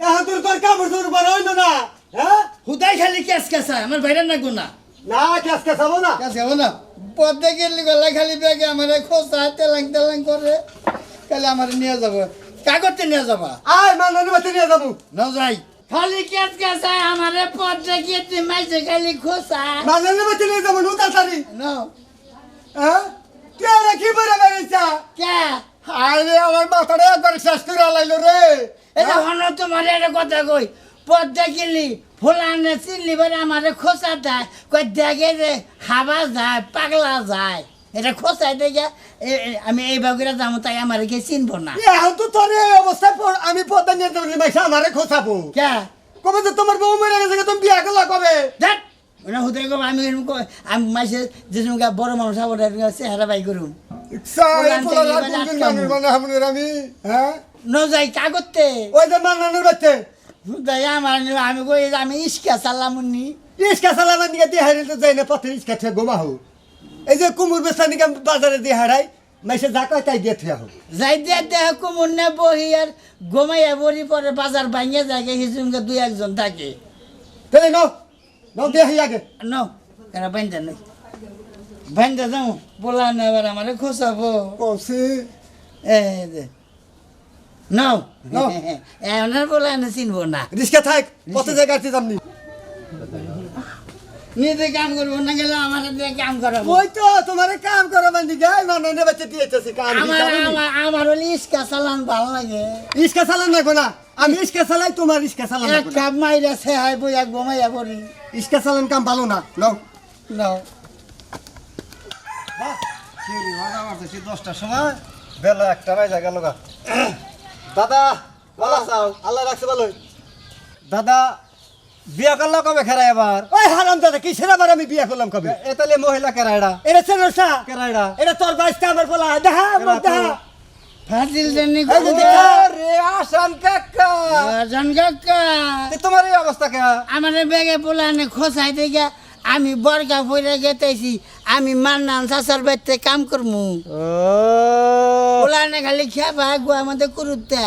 এখন তোর তোর কাপড় চুর পরে হইল না হ্যাঁ? হুদাই খালি কেস কেসা আমার বাইরে না গুনা। না কেসকে খাব না। কেস খাব না। পদ্মে গেলি গলা খালি ব্যাগে আমার খোসা তেলাং তেলাং করে। কালে আমার নিয়ে যাব। কাগজে নিয়ে যাবা? আয় মান্নান বাড়ি নিয়ে যাব। না যাই। খালি কেস কেসা আমার পদ্মে গিয়ে মাইছে খালি খোসা মান্নান বাড়ি নিয়ে যাব নু তাড়াতাড়ি না। হ্যাঁ? কে রে কি বলে বেরিয়েছা কে? হায় আমার মাথাটা একবার শেষ করে আলাইলো রে। এটা হন তোমার একটা কথা কই পদ্মা গেলি ফুলানে চিনলি বলে আমার খোসা দেয় কই দেখে যে হাবা যায় পাগলা যায়। এটা খোসাই দেখে আমি এই বাগুরা যাব তাই আমার কে চিনবো না। এখন তো তোর এই অবস্থায় আমি পদ্মা নিয়ে যাব মাইসা আমারে খোঁচাবো। কে? কবে যে তোমার বউ মেরে গেছে তুমি বিয়া করলা কবে? দেখ ওনা হুদয় কব আমি আমি মাসে যে বড় মানুষ হব চেহারা বাই হামনের আমি হ্যাঁ? ন যাই কাগজতে ওই যে মান্নানের বাচ্চা হুদয় আমার আমি কই আমি ইস্কা চালাম নি ইসকা দিয়ে হারিয়ে তো যাই না পথে ইসকা থেকে গোমা হোক এই যে কুমুর বেচা নিকে বাজারে দিয়ে হারাই মাইসে যা কয় তাই দিয়ে থিয়া হোক যাই দিয়ে দেহ কুমুর নে বহি আর ঘুমাইয়া বড়ি পরে বাজার ভাঙিয়ে যায় হিসুমকে দুই একজন থাকে। তাহলে ন ন দিয়ে হাই আগে। ন কেন বাইন্দা নই। বাইন্দা যাও বলা না এবার আমার খোসাবো কৌশি এই নাও নাও। এমন বলা না চিনবো না রিস্কা থাক পথে যে গাড়িতে যামনি নিজে কাম করব না গেলে আমার দিয়ে কাম করাবো ওই তো তোমার কাম করো মানে গাই মান্নানের বাচ্চা দিয়েছে কাম আমার আমার হলে ইস্কা চালান ভালো লাগে ইসকা চালান রাখব না আমি ইসকা চালাই তোমার ইসকা চালান এক কাপ মাইরা সে হয় বইয়া ঘুমাইয়া পড়ি ইসকা চালান কাম ভালো না নাও নাও দশটার সময় বেলা একটা বাজে গেল গা দাদা ভালো আছো? আল্লাহ রাখছে ভালো দাদা বিয়া করল কবে খেরা এবার? ওই হারাম দাদা কিসের আবার আমি বিয়া করলাম কবে? এতালে মহিলা কেরাইডা। এটা চেনসা কেরাইডা। এটা তোর বাইশটা আমার বলা। দেখা আমার দেখা। ফাজিল জানি এই যে দেখা। রে আসান কাকা। জন কাকা। এ তোমার এই অবস্থা কে? আমার বেগে পোলানে খোসাই দেখে আমি বরগা পরে গেতেছি। আমি মান্নান বাড়িতে কাম করমু। ও পোলানে খালি খেপা গো আমাদের কুরুতে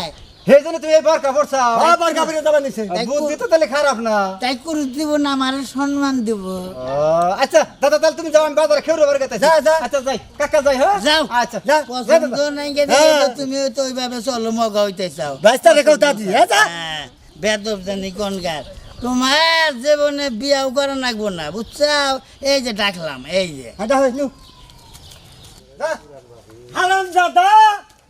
সেই জন্য তুমি এই বরকা পড়ছাও আবার কাপড়ে দাবা নিছে বুদ্ধি তো তাহলে খারাপ না। তাই কুরুত দিব না আমার সম্মান দিব। ও আচ্ছা দাদা তাহলে তুমি যাও আমি বাজারে খেউরে বার গেতে যা, যা। আচ্ছা যাই। কাকা যাই হ্যাঁ? যাও। আচ্ছা যা পছন্দ নাই গেলে হ্যাঁ। তুমি তো ওইভাবে চলো মগা হইতে চাও। বাইশটা রেখেও দাদি হ্যাঁ যা। হ্যাঁ, বেদব জানি কোনকার তোমার জীবনে বিয়াও করা লাগবো না বুঝছাও? এই যে ডাকলাম এই যে। হয়ে নু হারাম দাদা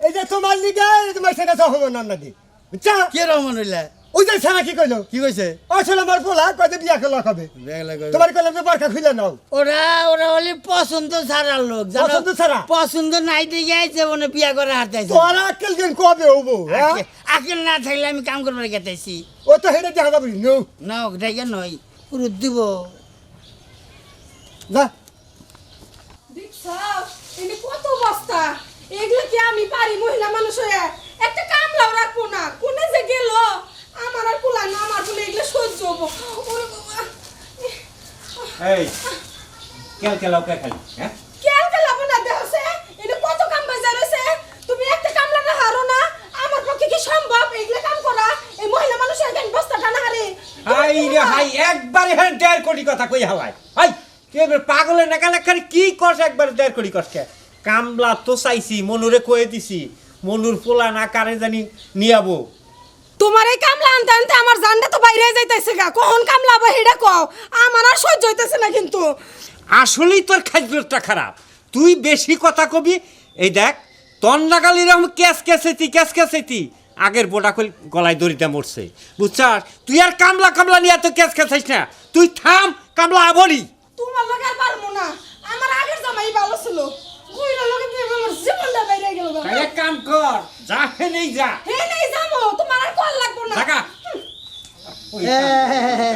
এই যে তোমার লিগে তোমার সেটা সহ না নাকি? বুঝছা? কি রমন হইলা? ওই যে ছাড়া কি কইলো? কি কইছে? আসলে আমার পোলা কয়তে বিয়া করলা কবে তোমার কইলাম যে বারকা খুলে নাও। ওরা ওরা হলে পছন্দ ছাড়ার লোক? পছন্দ ছাড়া? পছন্দ নাই দেখে আইছে মনে বিয়া করে হারতেছে। তোর আক্কেল দিন কবে হব হ্যাঁ? আকিল না থাকলে আমি কাম করবার গেতেছি ও তো হেঁটে দেখা যাবি নো। না দেখে নয় পুরো দিব। যা। দেখছাও এনে কত বস্তা এগুলো কি আমি পারি মহিলা মানুষ হয়ে? একটা কামলাও রাখব না। কোনে যে গেল? আমার আর কুলা না আমার বলে এগুলো সহ্য হব। ওরে বাবা। এই কেল কেলাও কে খালি হ্যাঁ? না দেহছে এনে কত কাম বাজার আছে তুমি একটা কামলা না হারো না। আমার পক্ষে কি সম্ভব এগুলো কাম করা? এই মহিলা মানুষ একদিন হারে। হাই রে হাই একবারে হ্যাঁ দেড় কোটি কথা কই হাওয়াই হাই তুই পাগলের নাকা নাকারে কি করছ একবার দেড় কোটি করছে কামলা তো চাইছি মনুরে কয়ে দিছি মনুর পোলা না কারে জানি নিয়াবো তোমার এই কামলা আনতে আনতে আমার জানটা তো বাইরে যাইতেছে গা। কখন কামলা আবার হেডা কও? আমার আর সহ্য হইতেছে না কিন্তু। আসলেই তোর খাদ্যটা খারাপ। তুই বেশি কথা কবি এই দেখ তন নাগাল এরকম ক্যাস ক্যাসেতি ক্যাস ক্যাসেতি আগের বোটা কল গলায় দড়িতে মরছে। বুঝছাস? তুই আর কামলা কামলা নিয়ে তো ক্যাস ক্যাসাইস না। তুই থাম কামলা আবরি তোমার লগে আর পারব না আমার আগের জামাই ভালো ছিল কইরা লগে দিয়ে আমার জীবনটা বাইরে গেল তাই এক কাম কর যা হে নেই যা হে নেই যাব তোমার আর কল লাগবো না টাকা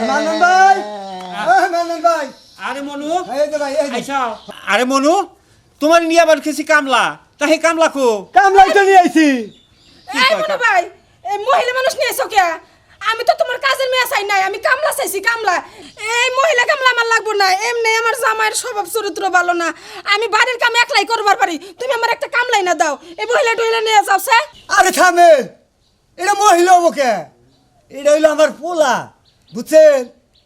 মানন ভাই ওই মানন ভাই আরে মনু এই যে ভাই এই যে আইসা আরে মনু তোমার নিয়ে আবার খেছি কামলা তা হে কামলা কো কামলাই তো নিয়ে আইছি এই কয় ভাই এই মহিলা মানুষ নিয়ে এসো কে আমি তো তোমার কাজের মেয়ে চাই নাই, আমি কামলা চাইছি, কামলা। এই মহিলা কামলা আমার লাগবো না, এমনি আমার জামাইয়ের স্বভাব, চরিত্র ভালো না। আমি বাড়ির কাম একলাই করবার পারি, তুমি আমার একটা কামলাই না দাও। এই মহিলা টহিলা নিয়ে যাও, সে। আরে থামেন এটা মহিলা মুখে এটা হইল আমার পোলা বুঝছেন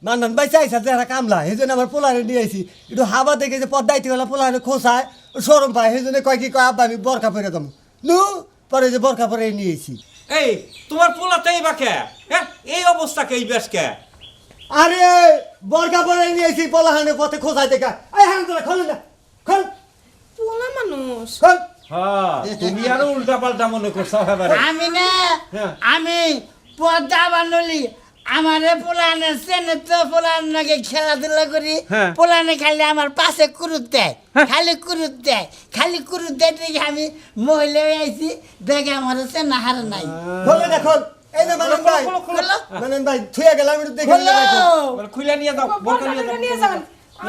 মানন ভাই চাইছে যারা কামলা, সেই জন্য আমার পোলারে নিয়ে আইছি। একটু হাবা দেখে যে পদ্মাইতে গেলা পোলারে খোসায় সরম পায়, সেই জন্য কয় কি, কয়, আব্বা, আমি বরকা পরে যাব। নু, পরে যে বরকা পরে নিয়ে আইছি। এই তোমার পোলাতেই বা কে হ্যাঁ এই অবস্থা কে এই বেশ কে আরে বরকা পরে নিয়েছি পোলাহানের পথে খোঁজাই দেখা। এই হ্যাঁ তোরা খোল না খোল পোলা মানুষ। খোল। হ্যাঁ তুমি আরও উল্টা পাল্টা মনে করছ আমি না হ্যাঁ। আমি পদ্মা বানলি আমারে পোলানে চেনে তো পোলান নাকি খেলাধুলা করি। হ্যাঁ। পোলানে খালি আমার পাশে কুরুত দেয়। খালি কুরুত দেয়। খালি কুরুত দেয় দেখে আমি মহিলা হয়ে আইছি দেখে আমার চেনা হার নাই। খোল না এই যে মানন ভাই। খোলো, খোলো, খোলো। মানন ভাই থুয়ে গেলাম একটু দেখে খোলো। নিয়ে রাখো। বলে খুলে নিয়ে যাও। বোরকা নিয়ে যাও।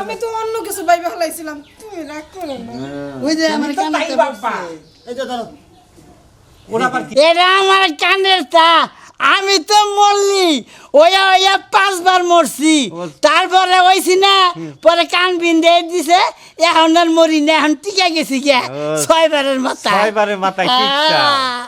আমি তো অন্য কিছু ভাইবে ফেলাইছিলাম। তুমি রাগ করো না। ওই যে আমার তাই কানে এই যে ধরো। ওরা আবার কি এটা আমার কানের তা। আমি তো মরলি। ওয়া ওয়া পাঁচবার মরছি। তারপরে ওইছি না পরে কান বিন্দে দিছে এখন আর মরি না এখন টিকা গেছি গে। ছয়বারের মাথা ছয়বারের। আহ,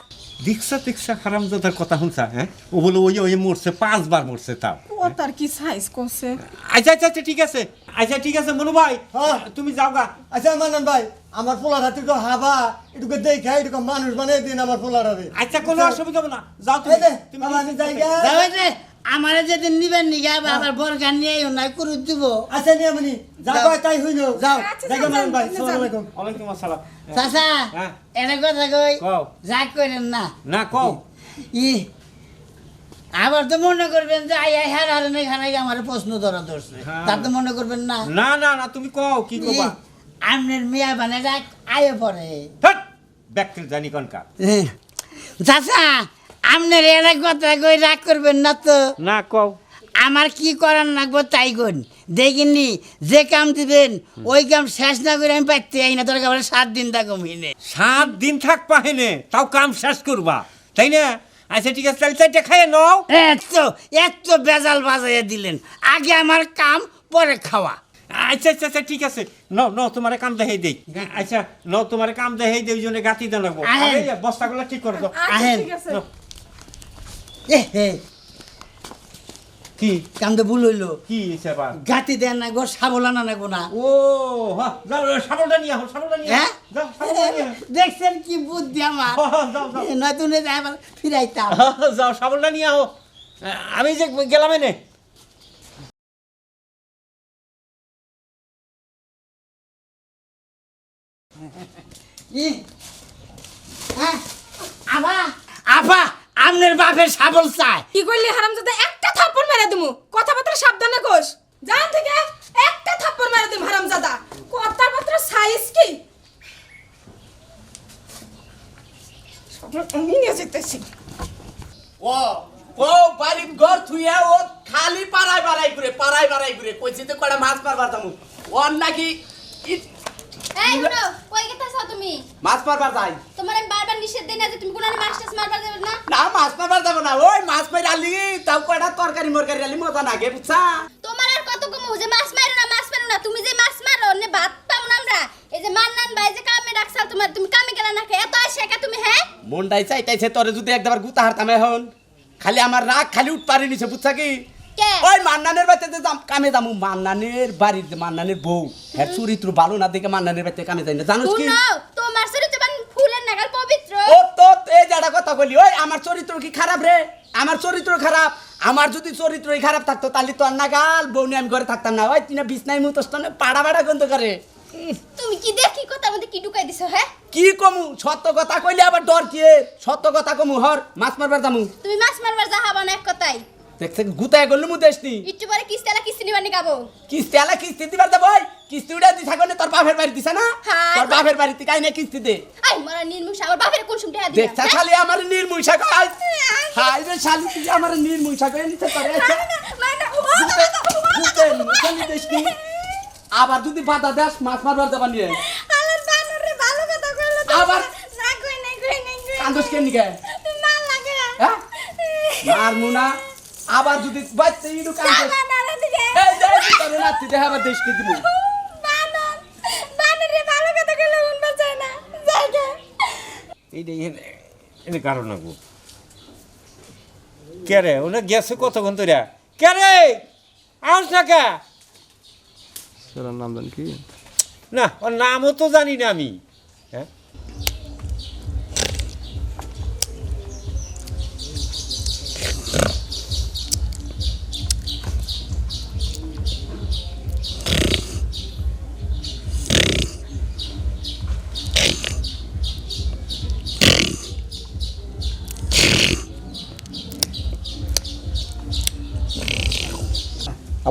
দীক্ষা দীক্ষা হারামজাদার কথা শুনছা হ্যাঁ? ও বলে ওই ওই মরছে পাঁচবার মরছে তাও। ও তার কি সাইজ করছে? আচ্ছা আচ্ছা আচ্ছা ঠিক আছে। আচ্ছা ঠিক আছে মনু ভাই। হ্যাঁ। তুমি যাও গা। আচ্ছা মানন ভাই আমার পোলার হাতে একটু হাবা এটুকু দেখে এটুকু মানুষ বানিয়ে দিন আমার পোলার হাতে আচ্ছা কোনো অসুবিধা হবে না। যাও তুমি। তুমি যাই আমারে যেদিন নিবেন নিগা আবার বরগান নিয়ে নাই কুরু দিব। আচ্ছা নিয়ে মনি যাও। তাই হইল। যাও। আচ্ছা, যাই যাও, মানন ভাই যাও, সালাম আলাইকুম। ওয়ালাইকুম আসসালাম। চাচা হ্যাঁ। এটা কথা কই। কও। যা করেন না। না কও। ই আবার তো মনে করবেন যে আই আই হার হারে নাই হারাই আমার প্রশ্ন ধরা ধরছে। হ্যাঁ। তার তো মনে করবেন না। না না না তুমি কও কি কবা? আমনের মিয়া বানে রাখ আয়ে পড়ে। হট ব্যাকটেল জানি কোনকার চাচা আমনের এরা কথা কই রাগ করবেন না তো। না কও। আমার কি করার লাগবো তাই গুন দেখিনি যে কাম দিবেন ওই কাম শেষ না করে আমি পাইতে আই না তোর কাছে সাত দিন থাকো মিনে সাত দিন থাক পাহেনে তাও কাম শেষ করবা। তাই না? আচ্ছা ঠিক আছে তাহলে চারটে খাইয়ে নাও। এত এত বেজাল বাজাইয়া দিলেন। আগে আমার কাম পরে খাওয়া। আচ্ছা আচ্ছা আচ্ছা ঠিক আছে। ন ন তোমার কাম দেখাই দেই। আচ্ছা ন তোমার কাম দেখাই দেই জন্য গাতি। আরে বস্তাগুলো ঠিক করে দাও। আচ্ছা ঠিক আছে। কি তো ভুল হইল? কি সেবা গাতি দেন না গো সাবলানা না গো না। ও যাও সাবলটা নিয়ে আহ সাবলটা নিয়ে হ্যাঁ? যাও সাবলটা নিয়ে দেখছেন কি বুদ্ধি আমার? নতুন আবার ফিরাইতাম। যাও সাবলটা নিয়ে আহ। আমি যে গেলাম এনে। ই, হ্যাঁ, আবা আবা আমনের বাপের সাবল চায়। কি করলি হারামজাদা? একটা থাপ্পড় মেরে দিমু। কথাবার্তা সাবধানে কোষ জান থেকে একটা থাপ্পড় মেরে দিম হারামজাদা। কথাবার্তা সাইজ কি? আমি নিয়ে যেতেছি। ও ও বাড়ির ঘর থুইয়া ও খালি পাড়াই বাড়াই ঘুরে পাড়াই বাড়াই ঘুরে। কইছি তো কটা মাছ মারবার যামু ওর নাকি এই শুনো কই গেতাছ তুমি? মাছ মারবার যাই। তোমার আমি বারবার নিষেধ দেই না যে তুমি কোন মাছ টাছ মারবার যাবে না? না মাছ মারবার যাব না। ওই মাছ আলি তাও কয়টা তরকারি মরকারি আলি মজা নাগে বুঝছা? তোমার আর কত কম যে মাছ মারো না মাছ মারো না। তুমি যে মাছ মারো নে ভাত পাও না আমরা। এই যে মান্নান ভাই যে কামে তোমার তুমি কামে গেলা না খেয়ে এত শেখা তুমি হ্যাঁ? মনটাই চাইতাইছে তোরে যদি একবার গুতা হারতাম এখন খালি আমার রাগ খালি উঠ পারি নিছে বুঝছা কি কে? ওই মান্নানের বাড়িতে যাম কামে যামু। মান্নানের বাড়ির মান্নানের বউ হ্যাঁ চরিত্র ভালো না দেখে মান্নানের বাড়িতে কামে যাই না। জানোস কি? তোমার চরিত্র বান ফুলের নাগাল পবিত্র। ও তো এই যাটা কথা বলি ওই আমার চরিত্র কি খারাপ রে? আমার চরিত্র খারাপ। আমার যদি চরিত্রই খারাপ থাকতো তাহলে তো আর নাগাল বউনি আমি ঘরে থাকতাম না। ওই তিনা বিছনাই মুতস্তনে পাড়া পাড়া গন্ধ করে। তুমি কি দেখি কথা মধ্যে কি ঢুকাই দিছো হ্যাঁ? কি কমু? সত্য কথা কইলে আবার ডর কি? সত্য কথা কমু হর মাছ মারবার যামু। তুমি মাছ মারবার যাহাবা না এক কথাই দেখছে গুতায় করলে মু দেশনি একটু পরে কিস্তি আলা কিস্তি নিবানি গাবো কিস্তি আলা কিস্তি দিবার দে ভাই কিস্তি উড়া দি থাকনে তোর বাপের বাড়ি দিছে না? তোর বাপের বাড়িতে কাই না কিস্তি দে? আই মরা নির্মুষ আমার বাপের কোন সুমটা দিয়া দেখছা খালি আমার নির্মুষা কয় হাই রে শালি তুই আমার নির্মুষা নিতে পারে গুতায় মুখানি দেশনি আবার যদি বাধা দেস মাছ মারবার যাবা নিয়ে। আলার বানরে ভালো কথা কইলো আবার? না কই কই কই কান্দোস কেন নিকে না লাগে হ্যাঁ? মুনা আবার যদি বাচ্চা ইডু নাতি আবার কারণ না। গো। কে রে? ওনা গেছে কতক্ষণ তোরা কে রে? আউস না কে? নাম জান কি? না ওর নামও তো জানি না আমি।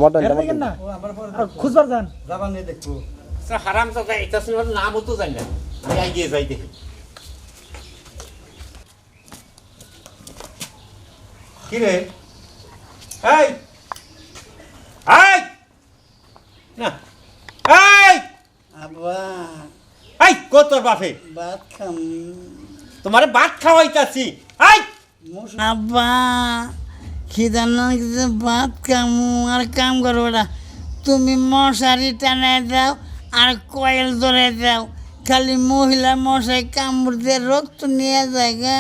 আমারটা না? খুঁজবার যান। যাবার নিয়ে দেখব। হারাম দাদা এটা শুনে নামও তো জানি না। আমি এগিয়ে যাই দেখি। কি এই! এই! না। এই! আব্বা। এই কত তোর বাপে? ভাত খাম। তোমারে ভাত খাওয়াইতাছি। এই! আব্বা। খিদার ভাত খামু আর কাম করব না। তুমি মশারি টানায় দাও আর কয়েল ধরে দাও। খালি মহিলা মশাই কামড় দিয়ে রক্ত নিয়ে যায় গা।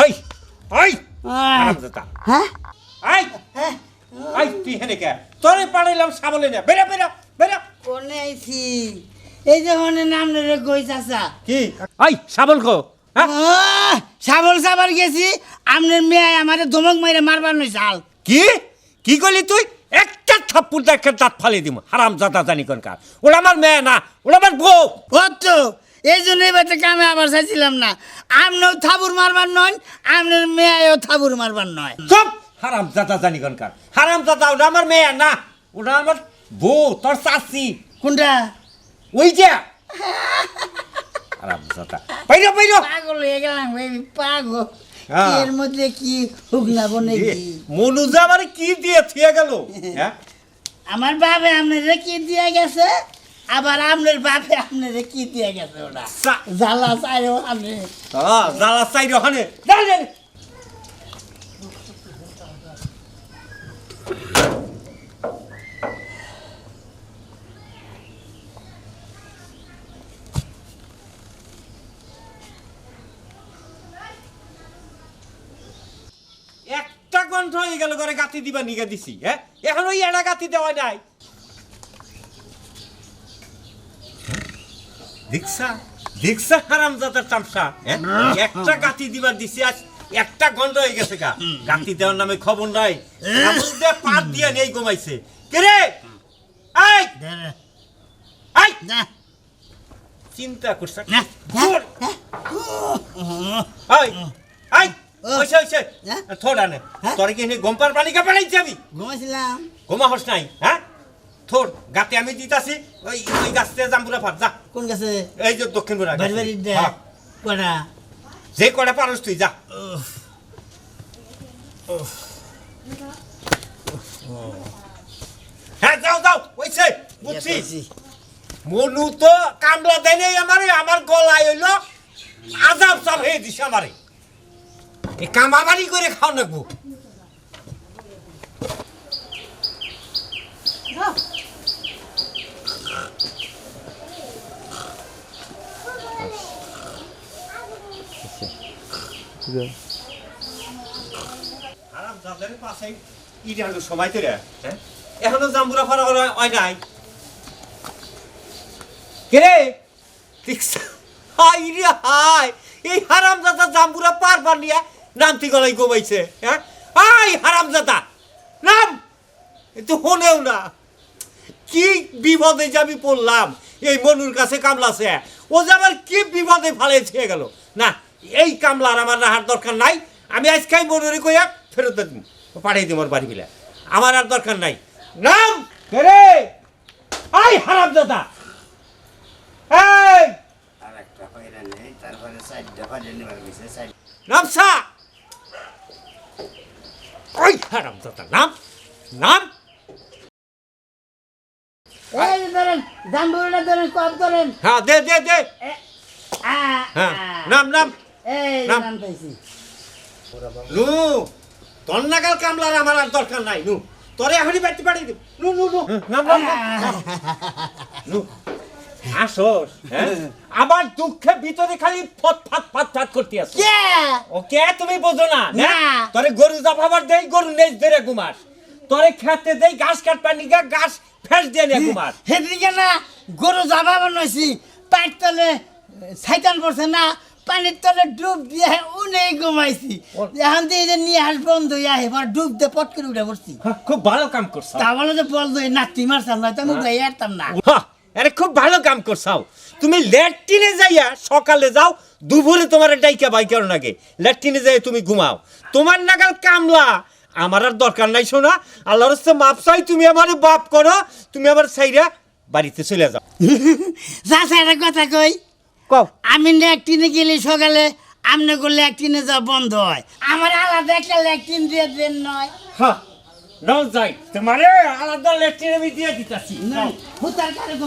ওই ওই! হ্যাঁ? এই তুই হেনে কে? তোরে পাড়াইলাম সাবলে না বেরা বেরা বেরা। কোনে আইছি? এই যে হনে নাম রে কই চাচা? কি? এই সাবল কো হ্যাঁ? সাবল সাবার গেছি আপনার মেয়ে আমারে ধমক মাইরে মারবার নই চাল কি? কি করলি তুই? একটা থাপ্পুর দেখে দাঁত ফালিয়ে দিব হারাম জাদা জানি কোনকার ওরা আমার মেয়ে না ওরা আমার বউ। কত এই জন্য এবারে কামে আবার চাইছিলাম না। আপনিও থাবুর মারবার নয় আপনার মেয়েও থাবুর মারবার নয়। সব হারাম জাদা জানি কোনকার হারাম জাদা ওটা আমার মেয়ে না ওটা আমার বউ তোর চাষি কোনটা? ওই যে হারাম জাদা বাইরো বাইরো পাগল হয়ে গেলাম বেবি পাগল। হ্যাঁ। এর মধ্যে কি হুকনা বনে কি? মনুজা আমার কি দিয়ে থিয়ে গেল? হ্যাঁ? আমার বাপে আপনারে কি দিয়ে গেছে? আবার আপনার বাপে আপনারে কি দিয়ে গেছে ওটা? জ্বালা আপনি হ্যাঁ জ্বালা চাই ওখানে দাঁড়ান একটা কণ্ঠ হয়ে গেল করে গাতি দিবা নিগা দিছি হ্যাঁ? এখন ওই এড়া গাতি দেওয়া নাই। দেখছা দেখছা হারাম জাতার চামচা হ্যাঁ? একটা গাতি দিবার দিছি আজ একটা গন্ধ হয়ে গেছে গা। গাতি দেওয়ার নামে খবর নাই। পাত দিয়ে নেই ঘুমাইছে। কে রে? এই! এই! না চিন্তা করছে। ধুর। ওইসে ওইসে হ্যাঁ? থোড়া হ্যাঁ? তোর কি গম্পার পানি কা পালাইছি আমি? ঘুমাইছিলাম। ঘুমা হস নাই হ্যাঁ? থোর গাতে আমি দিতাছি ওই ওই গাছতে জাম্বুরা ফাট যা। কোন এই যে দক্ষিণ গোড়া বাড়ি বাড়ি দে। যে কটা পারস তুই যা। হ্যাঁ যাও যাও। ওইছে বুঝছি। মনু তো কামলা দেয় নাই আমারে আমার গলায় হইল আজাব সব হয়ে দিছে আমারে। কামাবাড়ি করে খাও ইরানো সময় তো হ্যাঁ? এখনও জাম্বুরা নাই। এই জাম্বুরা পারবার নিয়ে নামতি গলাই গোবাইছে হ্যাঁ? হাই হারাম দাদা নাম তো হনেও না। কি বিপদে যে আমি পড়লাম এই মনুর কাছে কামলাছে। ও যে আমার কি বিপদে ফালে ছেয়ে গেল। না এই কামলার আমার রাহার দরকার নাই। আমি আজকাই মনুরে কইয়া ফেরত পাঠিয়ে দিই মোর বাড়ি বিলা আমার আর দরকার নাই। নাম! রে? আই হারাম দাদা এই নামসা ওই হারাম দাদা নাম নাম এই ধরেন জাম্বুরিটা ধরেন কপ ধরেন হ্যাঁ দে দে দে হ্যাঁ নাম নাম এই নাম। পাইছি নু তোর নাগাল কামলার আমার আর দরকার নাই নু তোরে এখনই বাড়তে পারি নু নু নু নাম নাম। নু আসোস হ্যাঁ? আমার দুঃখে ভিতরে খালি ফট ফাট ফাট ফাট করতে আসো কে ওকে তুমি বোঝো না না। তোরে গরু জাফাবার দেই গরু নেই ধরে ঘুমাস। তোরে খেতে দেই ঘাস কাটবার নিগা ঘাস ফেস দিয়ে নে ঘুমাস। সেদিকে না গরু যাবা বানাইছি পাইট তলে সাইতান পড়ছে না পানির তলে ডুব দিয়ে উনেই ঘুমাইছি। এখন দিয়ে যে নিয়ে আস বন্ধ হয়ে এবার ডুব দিয়ে পট করে উঠে পড়ছি। হ্যাঁ, খুব ভালো কাম করছ। তা বলে যে বল দই নাতি মারতাম না তুমি উঠে আরতাম না। হ্যাঁ, আরে খুব ভালো কাম করছাও তুমি ল্যাট্রিনে যাইয়া সকালে যাও দুপুরে তোমার ডাইকা বাই কারণ আগে ল্যাট্রিনে যাই তুমি ঘুমাও। তোমার নাগাল কামলা। আমার আর দরকার নাই শোনা। আল্লাহর হচ্ছে মাপ চাই তুমি আমার বাপ করো। তুমি আমার সাইরা বাড়িতে চলে যাও। যা একটা কথা কই? কও। আমি ল্যাকটিনে গেলে সকালে আমনে করলে একটিনে যা বন্ধ হয়। আমার আলাদা একটা ল্যাকটিন দিয়ে দেন নয়। হ্যাঁ নাও যাই। তোমারে আলাদা ল্যাট্রিনে আমি দিয়ে দিতেছি। হুতার কারে